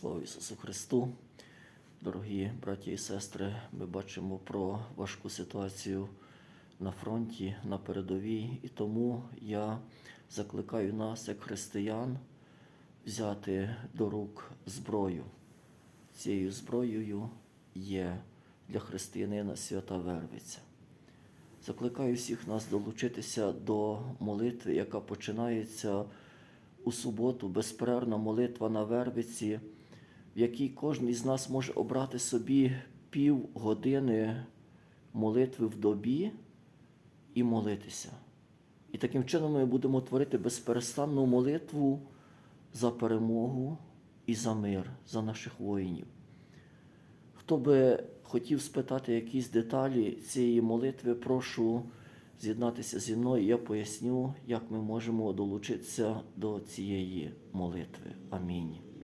Слава Ісусу Христу! Дорогі браті і сестри, ми бачимо про важку ситуацію на фронті, на передовій, і тому я закликаю нас, як християн, взяти до рук зброю. Цією зброєю є для християнина свята Вервиця. Закликаю всіх нас долучитися до молитви, яка починається у суботу, безперервна молитва на Вервиці, в якій кожен із нас може обрати собі пів години молитви в добі і молитися. І таким чином ми будемо творити безперестанну молитву за перемогу і за мир, за наших воїнів. Хто би хотів спитати якісь деталі цієї молитви, прошу з'єднатися зі мною. Я поясню, як ми можемо долучитися до цієї молитви. Амінь.